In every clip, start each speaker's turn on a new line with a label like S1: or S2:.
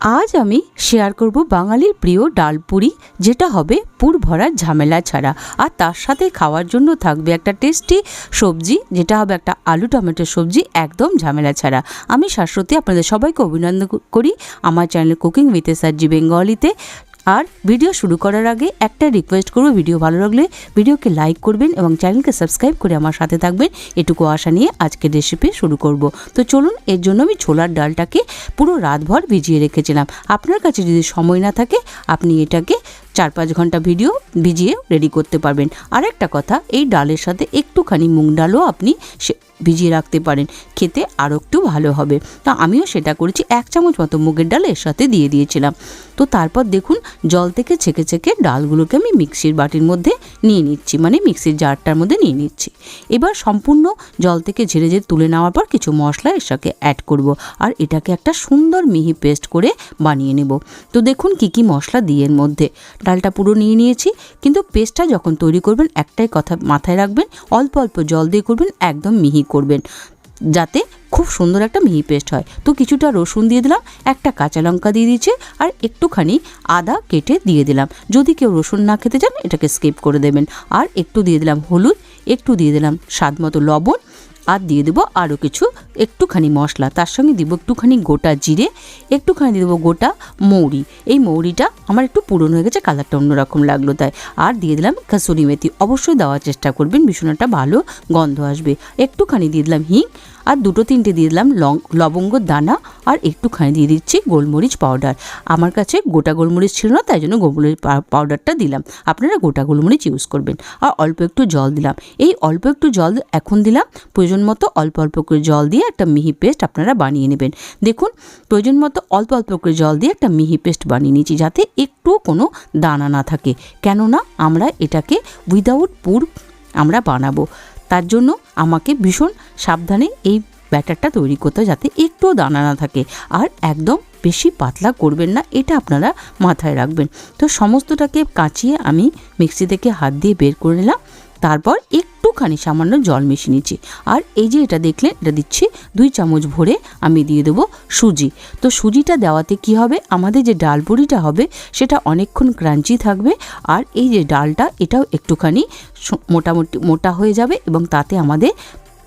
S1: আজ আমি শেয়ার করব বাঙালির প্রিয় ডালপুরি যেটা হবে পুর ভরার ঝামেলা ছাড়া। আর তার সাথে খাওয়ার জন্য থাকবে একটা টেস্টি সবজি, যেটা হবে একটা আলু টমেটো সবজি, একদম ঝামেলা ছাড়া। আমি শাশ্বতী, আপনাদের সবাইকে অভিনন্দন করি। আমার channel cooking with S G বেঙ্গলিতে আর ভিডিও শুরু করার আগে একটা রিকোয়েস্ট করব, ভিডিও ভালো লাগলে ভিডিওকে লাইক করবেন এবং চ্যানেলকে সাবস্ক্রাইব করে আমার সাথে থাকবেন। এটুকু আশা নিয়ে আজকের রেসিপি শুরু করব। তো চলুন, এর জন্য আমি ছোলার ডালটাকে পুরো রাতভর ভিজিয়ে রেখেছিলাম। আপনার কাছে যদি সময় না থাকে, আপনি এটাকে চার পাঁচ ঘণ্টা ভিডিও ভিজিয়ে রেডি করতে পারবেন। আর একটা কথা, এই ডালের সাথে একটুখানি মুগ ডালও আপনি ভিজিয়ে রাখতে পারেন। খেতে আরও একটু ভালো হবে। তা আমিও সেটা করেছি, এক চামচ মতো মুগের ডাল এর সাথে দিয়ে দিয়েছিলাম। তো তারপর দেখুন, জল থেকে ছেঁকে ছেঁকে ডালগুলোকে আমি মিক্সির বাটির মধ্যে নিয়ে নিচ্ছি মানে মিক্সির জারটার মধ্যে নিয়ে নিচ্ছি। এবার সম্পূর্ণ জল থেকে ঝেড়ে ঝেড়ে তুলে নেওয়ার পর কিছু মশলা এর সাথে অ্যাড করব আর এটাকে একটা সুন্দর মিহি পেস্ট করে বানিয়ে নেব। তো দেখুন কি কি মশলা দিয়ে এর মধ্যে। ডালটা পুরো নিয়ে নিয়েছি, কিন্তু পেস্টটা যখন তৈরি করবেন একটাই কথা মাথায় রাখবেন, অল্প অল্প জল দিয়ে করবেন, একদম মিহি করবেন, যাতে খুব সুন্দর একটা মিহি পেস্ট হয়। তো কিছুটা রসুন দিয়ে দিলাম, একটা কাঁচা লঙ্কা দিয়ে দিয়েছি, আর একটুখানি আদা কেটে দিয়ে দিলাম। যদি কেউ রসুন না খেতে চান, এটাকে স্কিপ করে দেবেন। আর একটু দিয়ে দিলাম হলুদ, একটু দিয়ে দিলাম স্বাদ মতো লবণ আর দিয়ে দেবো আরও কিছু, একটুখানি মশলা। তার সঙ্গে দিব একটুখানি গোটা জিরে, একটুখানি দিয়ে দেবো গোটা মৌরি। এই মৌরিটা আমার একটু পুরনো হয়ে গেছে, কালারটা অন্যরকম লাগল তাই। আর দিয়ে দিলাম কাসুরি মেথি। অবশ্যই দেওয়ার চেষ্টা করবেন ভীষণটা ভালো গন্ধ আসবে। একটুখানি দিয়ে দিলাম হিং আর দুটো তিনটে দিয়ে দিলাম লং, লবঙ্গ, দানা আর একটুখানি দিয়ে দিচ্ছি গোলমরিচ পাউডার আমার কাছে গোটা গোলমরিচ ছিল না, তাই জন্য গোলমরিচ পাউডারটা দিলাম। আপনারা গোটা গোলমরিচ ইউজ করবেন। আর অল্প একটু জল দিলাম। এই অল্প একটু জল এখন দিলাম। প্রয়োজন মতো অল্প অল্প করে জল দিয়ে একটা মিহি পেস্ট আপনারা বানিয়ে নেবেন। দেখুন, প্রয়োজন মতো অল্প অল্প করে জল দিয়ে একটা মিহি পেস্ট বানিয়ে নিয়েছি যাতে একটু কোনো দানা না থাকে। কেননা আমরা এটাকে উইদাউট পুর আমরা বানাবো। তার জন্য আমাকে ভীষণ সাবধানে এই ব্যাটারটা তৈরি করতে যাতে একটুও দানা না থাকে। আর একদম বেশি পাতলা করবেন না, এটা আপনারা মাথায় রাখবেন। তো সমস্তটাকে কাঁচিয়ে আমি মিক্সি থেকে হাত দিয়ে বের করে নিলাম। তারপর একটুখানি সামান্য জল মিশিয়ে নিচ্ছি। আর এই যে এটা দেখলেন, এটা দিচ্ছি দুই চামচ ভরে আমি দিয়ে দেবো সুজি। তো সুজিটা দেওয়াতে কি হবে? আমাদের যে ডাল পুরিটা হবে, সেটা অনেকক্ষণ ক্রাঞ্চি থাকবে। আর এই যে ডালটা, এটাও একটুখানি মোটামুটি মোটা হয়ে যাবে এবং তাতে আমাদের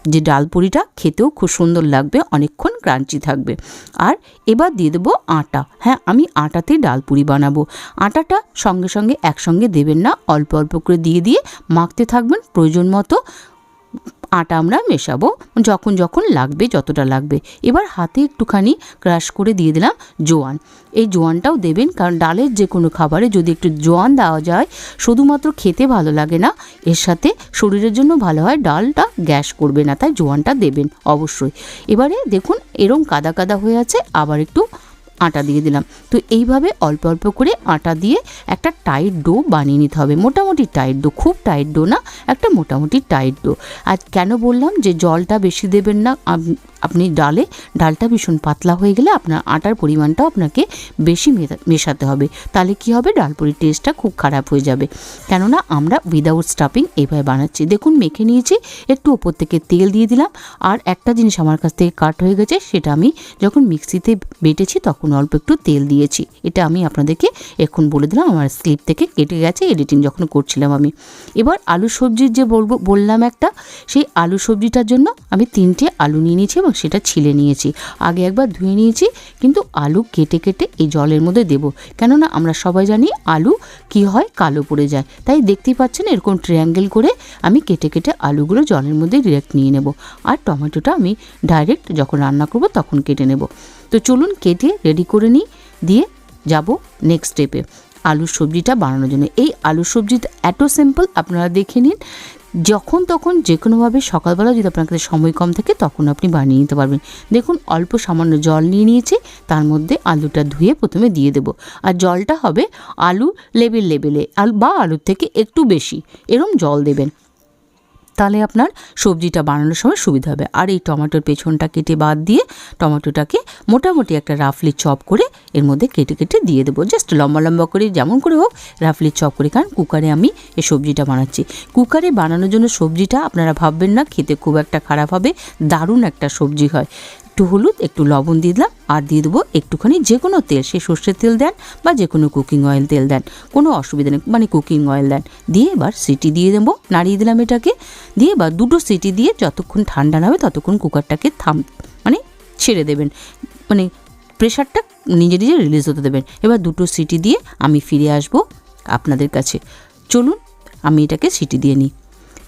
S1: যে ডাল পুরিটা খেতেও খুব সুন্দর লাগবে, অনেকক্ষণ ক্রাঞ্চি থাকবে। আর এবার দিয়ে দেবো আটা। হ্যাঁ আমি আটাতে ডাল পুরি বানাবো। আটাটা সঙ্গে সঙ্গে একসঙ্গে দেবেন না, অল্প অল্প করে দিয়ে দিয়ে মাখতে থাকবেন প্রয়োজন মতো। আটা আমরা মেশাবো। যখন যখন লাগবে, যতটা লাগবে। এবার হাতে একটুখানি ক্রাশ করে দিয়ে দিলাম জোয়ান। এই জোয়ানটাও দেবেন, কারণ ডালের যে কোনো খাবারে যদি একটু জোয়ান দেওয়া যায়, শুধুমাত্র খেতে ভালো লাগে না। এর সাথে শরীরের জন্য ভালো হয়, ডালটা গ্যাস করবে না, তাই জোয়ানটা দেবেন অবশ্যই। এবারে দেখুন, এরম কাদা কাদা হয়ে আছে, আবার একটু আটা দিয়ে দিলাম। তো এইভাবে অল্প অল্প করে আটা দিয়ে একটা টাইট ডো বানিয়ে নিতে হবে। মোটামুটি টাইট ডো খুব টাইট ডো না, একটা মোটামুটি টাইট ডো আর কেন বললাম যে জলটা বেশি দেবেন না আপনি ডালে, ডালটা ভীষণ পাতলা হয়ে গেলে আপনার আটার পরিমাণটাও আপনাকে বেশি মেশাতে হবে। তাহলে কি হবে? ডালপুরির টেস্টটা খুব খারাপ হয়ে যাবে। কেননা আমরা উইদাউট স্টাফিং এইভাবে বানাচ্ছি। দেখুন, মেখে নিয়েছি, একটু ওপর থেকে তেল দিয়ে দিলাম। আর একটা জিনিস আমার কাছ থেকে কাট হয়ে গেছে, সেটা আমি যখন মিক্সিতে বেটেছি, তখন অল্প একটু তেল দিয়েছি। এটা আমি আপনাদেরকে এখন বলে দিলাম, আমার স্লিপ থেকে কেটে গেছে এডিটিং যখন করছিলাম আমি। এবার আলু সবজির যে বলব, বললাম একটা, সেই আলু সবজিটার জন্য আমি তিনটে আলু নিয়ে নিয়েছি এবং সেটা ছিলে নিয়েছি। আগে একবার ধুয়ে নিয়েছি, কিন্তু আলু কেটে কেটে এই জলের মধ্যে দেব। কেননা আমরা সবাই জানি আলু কি হয়? কালো পড়ে যায়। তাই দেখতেই পাচ্ছেন এরকম ট্রায়াঙ্গেল করে আমি কেটে কেটে আলুগুলো জলের মধ্যে ডিরেক্ট নিয়ে নেব। আর টমেটোটা আমি ডাইরেক্ট যখন রান্না করব তখন কেটে নেব। তো চলুন কেটে রেডি করে নিই, দিয়ে যাব নেক্সট স্টেপে আলুর সবজিটা বানানোর জন্য। এই আলুর সবজিটা এত সিম্পল আপনারা দেখে নিন। যখন তখন যে কোনোভাবে সকালবেলা যদি আপনার কাছে সময় কম থাকে, তখন আপনি বানিয়ে নিতে পারবেন। দেখুন, অল্প সামান্য জল নিয়ে নিয়েছি, তার মধ্যে আলুটা ধুয়ে প্রথমে দিয়ে দেবো। আর জলটা হবে আলু লেবেল লেবেলে, আলু বা আলুর থেকে একটু বেশি, এরম জল দেবেন। তাহলে আপনার সবজিটা বানানোর সময় সুবিধা হবে। আর এই টমেটোর পেছনটা কেটে বাদ দিয়ে, টমেটোটাকে মোটামুটি একটা রাফলি চপ করে এর মধ্যে কেটে কেটে দিয়ে দেবো। জাস্ট লম্বা লম্বা করে, যেমন করে হোক রাফলি চপ করে কারণ কুকারে আমি এই সবজিটা বানাচ্ছি। কুকারে বানানোর জন্য সবজিটা আপনারা ভাববেন না, খেতে খুব একটা খারাপ হবে। দারুণ একটা সবজি হয়। একটু হলুদ, একটু লবণ দিয়ে দিলাম, আর দিয়ে দেবো একটুখানি যে কোনো তেল। সে সর্ষের তেল দেন বা যে কোনো কুকিং অয়েল তেল দেন। কোনো অসুবিধা নেই মানে কুকিং অয়েল দেন। দিয়ে এবার সিটি দিয়ে দেবো, নাড়িয়ে দিলাম এটাকে। দিয়ে এবার দুটো সিটি দিয়ে যতক্ষণ ঠান্ডা না হবে, ততক্ষণ কুকারটাকে থাম মানে ছেড়ে দেবেন। মানে প্রেশারটা নিজে নিজে রিলিজ হতে দেবেন। এবার দুটো সিটি দিয়ে আমি ফিরে আসব আপনাদের কাছে। চলুন, আমি এটাকে সিটি দিয়ে নিই।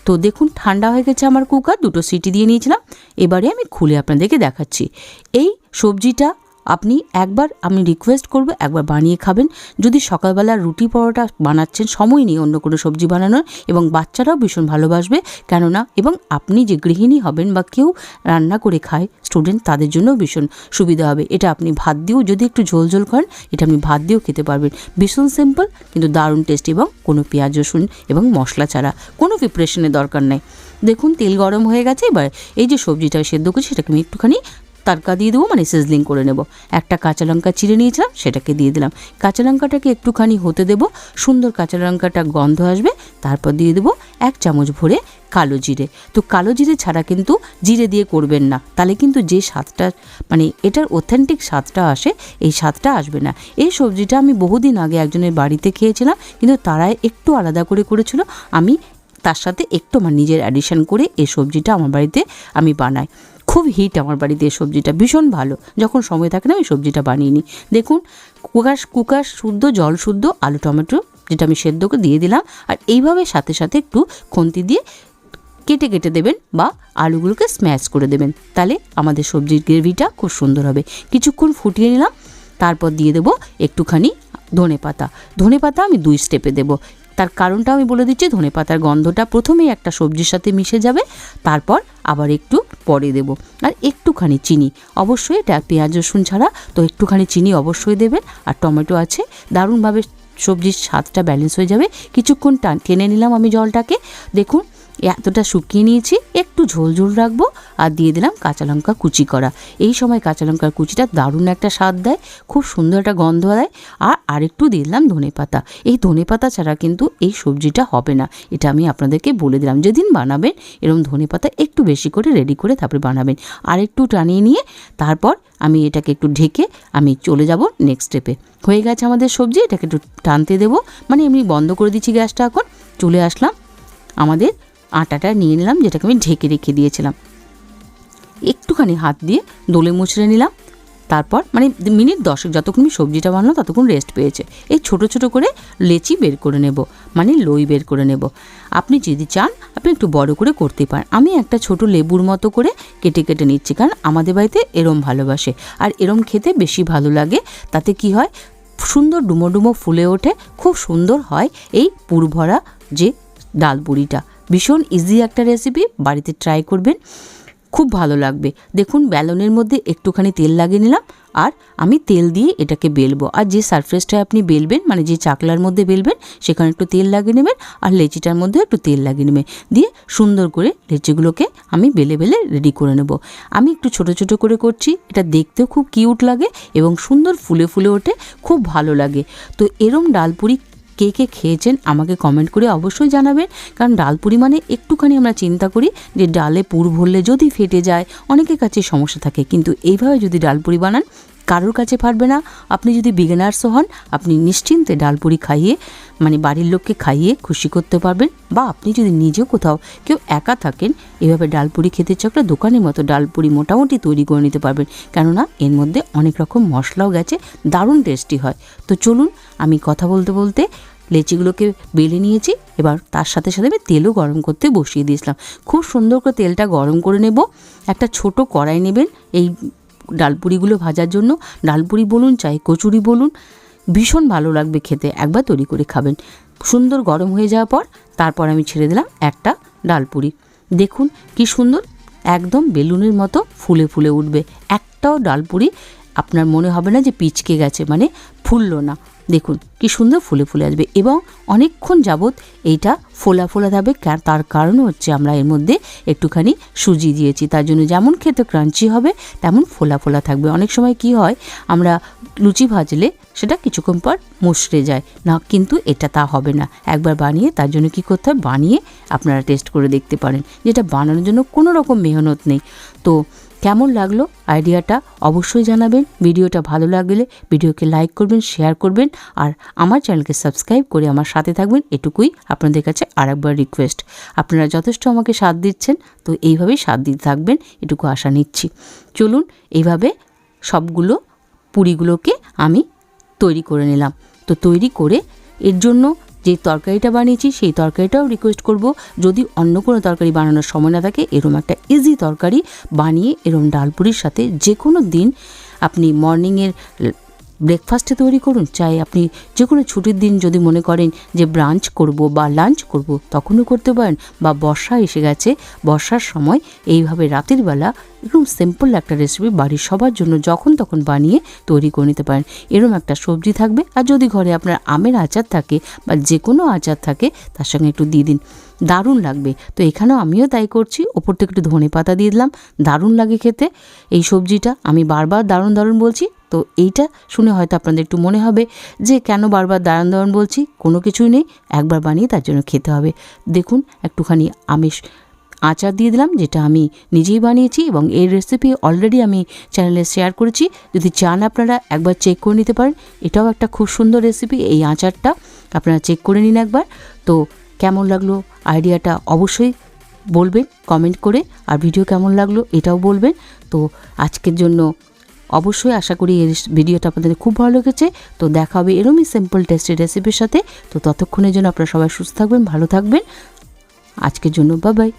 S1: তো দেখুন, ঠান্ডা হয়ে গেছে আমার কুকার দুটো সিটি দিয়ে নিয়েছিলাম। এবারে আমি খুলে আপনাদেরকে দেখাচ্ছি। এই সবজিটা আপনি একবার আমি রিকোয়েস্ট করব, একবার বানিয়ে খাবেন। যদি সকালবেলা রুটি পরোটা বানাচ্ছেন, সময় নেই অন্য কোনো সবজি বানানোর, এবং বাচ্চারাও ভীষণ ভালোবাসবে, কেননা, এবং আপনি যে গৃহিণী হবেন বা কেউ রান্না করে খায় স্টুডেন্ট তাদের জন্য ভীষণ সুবিধা হবে। এটা আপনি ভাত দিয়েও যদি একটু ঝোল ঝোল করেন এটা আপনি ভাত দিয়েও খেতে পারবেন। ভীষণ সিম্পল কিন্তু দারুণ টেস্টি এবং কোনো পেঁয়াজ, রসুন এবং মশলা ছাড়া কোনো প্রিপারেশনের দরকার নেই। দেখুন, তেল গরম হয়ে গেছে, এবার এই যে সবজিটা সেদ্ধ করছি, সেটাকে আমি একটুখানি তারকা দিয়ে দেবো মানে সিজলিং করে নেব। একটা কাঁচা লঙ্কা চিড়ে নিয়েছিলাম, সেটাকে দিয়ে দিলাম। কাঁচা লঙ্কাটাকে একটুখানি হতে দেব, সুন্দর কাঁচা লঙ্কাটা গন্ধ আসবে, তারপর দিয়ে দেবো এক চামচ ভরে কালো জিরে। তো কালো জিরে ছাড়া কিন্তু জিরে দিয়ে করবেন না, তাহলে কিন্তু যে স্বাদটা মানে এটার অথেন্টিক স্বাদটা আসে, এই স্বাদটা আসবে না। এই সবজিটা আমি বহুদিন আগে একজনের বাড়িতে খেয়েছিলাম, কিন্তু তারাই একটু আলাদা করে করেছিল, আমি তার সাথে একটু আমার নিজের অ্যাডিশন করে এই সবজিটা আমার বাড়িতে আমি বানাই। খুব হিট আমার বাড়িতে এই সবজিটা, ভীষণ ভালো। যখন সময় থাকে না, আমি সবজিটা বানিয়ে নিই। দেখুন কুকার কুকার শুদ্ধ, জল শুদ্ধ, আলু, টমেটো, যেটা আমি সেদ্ধ করে দিয়ে দিলাম, আর এইভাবে সাথে সাথে একটু খুন্তি দিয়ে কেটে কেটে দেবেন বা আলুগুলোকে স্ম্যাশ করে দেবেন। তাহলে আমাদের সবজির গ্রেভিটা খুব সুন্দর হবে। কিছুক্ষণ ফুটিয়ে নিলাম, তারপর দিয়ে দেবো একটুখানি ধনে পাতা ধনে পাতা আমি দুই স্টেপে দেবো। তার কারণটা আমি বলে দিচ্ছি ধনে পাতার গন্ধটা প্রথমেই একটা সবজির সাথে মিশে যাবে, তারপর আবার একটু পরে দেব। আর একটুখানি চিনি, অবশ্যই এটা পেঁয়াজ, রসুন ছাড়া, তো একটুখানি চিনি অবশ্যই দেবেন। আর টমেটো আছে, দারুণভাবে সবজির স্বাদটা ব্যালেন্স হয়ে যাবে। কিছুক্ষণ টান টেনে নিলাম আমি জলটাকে। দেখুন এতটা শুকিয়ে নিয়েছি, একটু ঝোল ঝোল রাখব আর দিয়ে দিলাম কাঁচা লঙ্কা কুচি করা। এই সময় কাঁচা লঙ্কার কুচিটা দারুণ একটা স্বাদ দেয়, খুব সুন্দর একটা গন্ধ দেয়। আর আরেকটু দিয়ে দিলাম ধনে পাতা। এই ধনে পাতা ছাড়া কিন্তু এই সবজিটা হবে না। এটা আমি আপনাদেরকে বলে দিলাম। যেদিন বানাবেন এরকম ধনে পাতা একটু বেশি করে রেডি করে তারপরে বানাবেন। আর একটু টানিয়ে নিয়ে তারপর আমি এটাকে একটু ঢেকে আমি চলে যাব নেক্সট স্টেপে হয়ে গেছে আমাদের সবজি, এটাকে একটু টানতে দেবো। মানে এমনি বন্ধ করে দিচ্ছি গ্যাসটা এখন। চলে আসলাম আমাদের আটাটা নিয়ে নিলাম, যেটাকে আমি ঢেকে রেখে দিয়েছিলাম। একটুখানি হাত দিয়ে দোলে মুচড়ে নিলাম। তারপর মানে মিনিট দশেক যতক্ষণ আমি সবজিটা বানালাম, ততক্ষণ রেস্ট পেয়েছে। এই ছোট ছোট করে লেচি বের করে নেব মানে লই বের করে নেব। আপনি যদি চান, আপনি একটু বড় করে করতে পারেন। আমি একটা ছোট লেবুর মতো করে কেটে কেটে নিচ্ছি, কারণ আমাদের বাড়িতে এরম ভালোবাসে। আর এরম খেতে বেশি ভালো লাগে। তাতে কি হয়? সুন্দর ডুমো ডুমো ফুলে ওঠে, খুব সুন্দর হয় এই পুরভরা যে ডাল পুরিটা ভীষণ ইজি একটা রেসিপি বাড়িতে ট্রাই করবেন, খুব ভালো লাগবে। দেখুন, ব্যালনের মধ্যে একটুখানি তেল লাগিয়ে নিলাম, আর আমি তেল দিয়ে এটাকে বেলবো। আর যে সারফেসটায় আপনি বেলবেন মানে যে চাকলার মধ্যে বেলবেন, সেখানে একটু তেল লাগিয়ে নেবেন, আর লেচিটার মধ্যে একটু তেল লাগিয়ে নেবেন। দিয়ে সুন্দর করে লেচিগুলোকে আমি বেলে বেলে রেডি করে নেব। আমি একটু ছোট ছোট করে করছি, এটা দেখতেও খুব কিউট লাগে এবং সুন্দর ফুলে ফুলে ওঠে, খুব ভালো লাগে। তো এরম ডালপুরি কে কে খেয়েছেন আমাকে কমেন্ট করে অবশ্যই জানাবেন। কারণ ডাল পুরি মানে একটুখানি আমরা চিন্তা করি যে ডালে পুর ভরলে যদি ফেটে যায়, অনেকের কাছে সমস্যা থাকে। কিন্তু এইভাবে যদি ডাল পুরি বানান কারোর কাছে পারবে না। আপনি যদি বিগিনার্সও হন, আপনি নিশ্চিন্তে ডালপুরি খাইয়ে মানে বাড়ির লোককে খাইয়ে খুশি করতে পারবেন। বা আপনি যদি নিজেও কোথাও কেউ একা থাকেন, এভাবে ডালপুরি খেতে চকলে দোকানের মতো ডালপুরি মোটামুটি তৈরি করে নিতে পারবেন। কেননা, এর মধ্যে অনেক রকম মশলাও গেছে, দারুণ টেস্টি হয়। তো চলুন, আমি কথা বলতে বলতে লেচিগুলোকে বেলে নিয়েছি, এবার তার সাথে সাথে আমি তেলও গরম করতে বসিয়ে দিয়েছিলাম। খুব সুন্দর করে তেলটা গরম করে নেব। একটা ছোট কড়াই নেবেন, এই ডালপুরিগুলো ভাজার জন্য। ডালপুরি বলুন, চাই কচুরি বলুন, ভীষণ ভালো লাগবে খেতে। একবার তৈরি করে খাবেন। সুন্দর গরম হয়ে যাওয়ার পর তারপর আমি ছেড়ে দিলাম একটা ডালপুরি। দেখুন কি সুন্দর, একদম বেলুনের মতো ফুলে ফুলে উঠবে। একটাও ডালপুরি আপনার মনে হবে না যে পিচকে গেছে মানে ফুললো না। দেখুন, কি সুন্দর ফুলে ফুলে আসবে এবং অনেকক্ষণ যাবৎ এইটা ফোলা ফোলা থাকবে। তার কারণ হচ্ছে আমরা এর মধ্যে একটুখানি সুজি দিয়েছি। তার জন্য যেমন খেতে ক্রাঞ্চি হবে, তেমন ফোলা ফোলা থাকবে। অনেক সময় কি হয়, আমরা লুচি ভাজলে সেটা কিছুক্ষণ পর মুষড়ে যায়। না, কিন্তু এটা তা হবে না। একবার বানিয়ে তার জন্য কি করতে হয়, বানিয়ে আপনারা টেস্ট করে দেখতে পারেন। যেটা বানানোর জন্য কোনো রকম মেহনত নেই। তো কেমন লাগল আইডিয়াটা অবশ্যই জানাবেন। ভিডিওটা ভালো লাগলে ভিডিওকে লাইক করবেন, শেয়ার করবেন আর আমার চ্যানেলকে সাবস্ক্রাইব করে আমার সাথে থাকবেন এটুকুই আপনাদের কাছে আরেকবার রিকোয়েস্ট। আপনারা যথেষ্ট আমাকে সাথ দিচ্ছেন, তো এইভাবেই সাথ দিতে থাকবেন এটুকু আশা নিচ্ছি। চলুন এইভাবে সবগুলো পুরিগুলোকে আমি তৈরি করে নিলাম। তো তৈরি করে এর জন্য যে তরকারিটা বানিয়েছি, সেই তরকারিটাও রিকোয়েস্ট করব। যদি অন্য কোনো তরকারি বানানোর সময় না থাকে, এরম একটা ইজি তরকারি বানিয়ে, এরম ডালপুরির সাথে যে কোনো দিন আপনি মর্নিংয়ের ব্রেকফাস্টে তৈরি করুন। চাই আপনি যে কোনো ছুটির দিন যদি মনে করেন যে ব্রাঞ্চ করব বা লাঞ্চ করব, তখনও করতে পারেন বা বর্ষা এসে গেছে, বর্ষার সময় এইভাবে রাতের বেলা এরকম সিম্পল একটা রেসিপি বাড়ির সবার জন্য যখন তখন বানিয়ে তৈরি করে নিতে পারেন। এরকম একটা সবজি থাকবে। আর যদি ঘরে আপনার আমের আচার থাকে বা যে কোনো আচার থাকে, তার সঙ্গে একটু দিয়ে দিন। দারুণ লাগবে। তো এখানেও আমিও তাই করছি। ওপর থেকে একটু ধনে পাতা দিয়ে দিলাম। দারুণ লাগে খেতে। এই সবজিটা আমি বারবার দারুণ দারুণ বলছি। তো এইটা শুনে হয়তো আপনাদের একটু মনে হবে যে কেন বারবার দারুণ দারুণ বলছি? কোনো কিছুই নেই। একবার বানিয়ে তার জন্য খেতে হবে। দেখুন, একটুখানি আমিষ আচার দিয়ে দিলাম, যেটা আমি নিজেই বানিয়েছি এবং এই রেসিপি অলরেডি আমি চ্যানেলে শেয়ার করেছি। যদি চান আপনারা একবার চেক করে নিতে পারেন। এটাও একটা খুব সুন্দর রেসিপি এই আচারটা। আপনারা চেক করে নিন একবার। তো কেমন লাগল আইডিয়াটা অবশ্যই বলবেন কমেন্ট করে, আর ভিডিও কেমন লাগল এটাও বলবেন। তো আজকের জন্য অবশ্যই আশা করি এর ভিডিওটা আপনাদের খুব ভালো লেগেছে। তো দেখা হবে এরমই সিম্পল টেস্টি রেসিপির সাথে। তো ততক্ষণের জন্য আপনারা সবাই সুস্থ থাকবেন, ভালো থাকবেন। আজকের জন্য বাই বাই